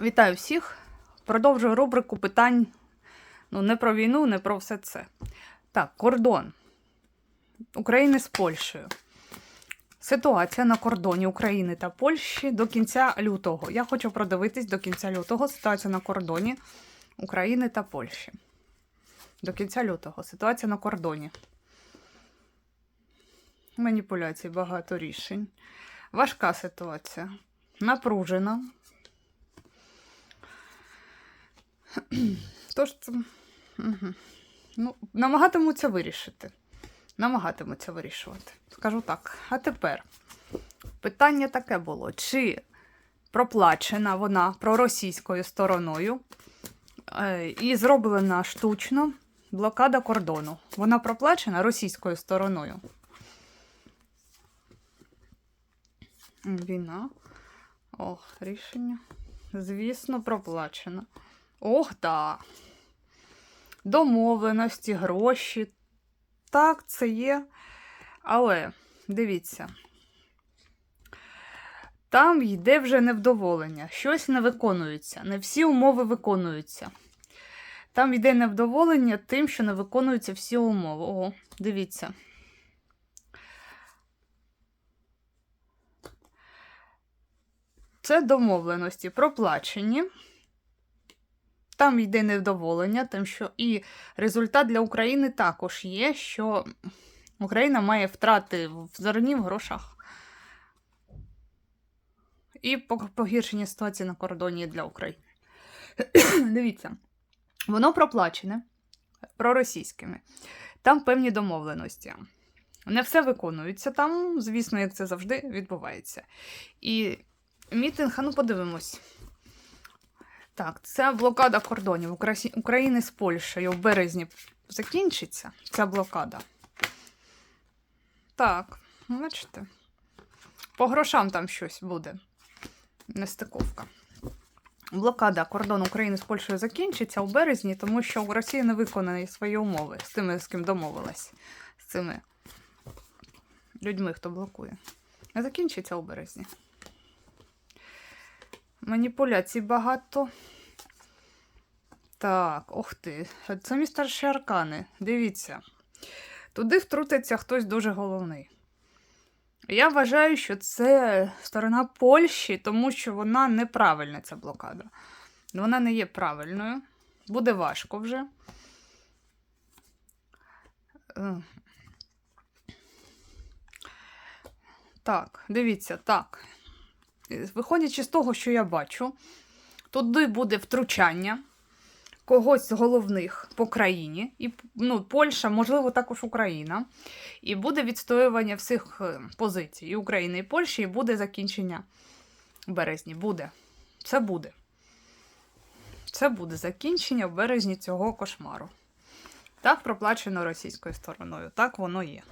Вітаю всіх. Продовжую рубрику питань ну, не про війну, не про все це. Так, кордон України з Польщею. Ситуація на кордоні України та Польщі до кінця лютого. Я хочу продивитись до кінця лютого ситуацію на кордоні України та Польщі. До кінця лютого. Ситуація на кордоні. Маніпуляцій, багато рішень. Важка ситуація. Напружена. Тож. Угу. Ну, намагатимуться вирішити. Намагатимуться вирішувати. Скажу так. А тепер питання таке було: чи проплачена вона проросійською стороною е, і зроблена штучно блокада кордону. Вона проплачена російською стороною. Війна. Ох, рішення. Звісно, проплачено. Ох, да. Домовленості, гроші. Так, це є. Але дивіться. Там йде вже невдоволення. Щось не виконується. Не всі умови виконуються. Там йде невдоволення тим, що не виконуються всі умови. О, дивіться. Це домовленості проплачені. Там йде невдоволення, тим, що і результат для України також є, що Україна має втрати в зерні в грошах. І погіршення ситуації на кордоні для України. Дивіться, воно проплачене проросійськими. Там певні домовленості. Не все виконується там, звісно, як це завжди відбувається. І мітинг, а ну подивимось. Так, це блокада кордонів України з Польщею в березні закінчиться ця блокада. Так, ну, бачите. По грошам там щось буде. Нестиковка. Блокада кордону України з Польщею закінчиться у березні, тому що у Росії не виконані свої умови з тими, з ким домовилась. З цими людьми, хто блокує. Не закінчиться у березні. Маніпуляцій багато. Так, ох ти. Це містер Шаркани. Дивіться. Туди втрутиться хтось дуже головний. Я вважаю, що це сторона Польщі, тому що вона неправильна, ця блокада. Вона не є правильною. Буде важко вже. Е. Так, дивіться, так. Виходячи з того, що я бачу, туди буде втручання когось з головних по країні, і ну, Польща, можливо, також Україна. І буде відстоювання всіх е, позицій і України, і Польщі, і буде закінчення в березні. Буде. Це буде. Це буде закінчення в березні цього кошмару. Так проплачено російською стороною. Так воно є.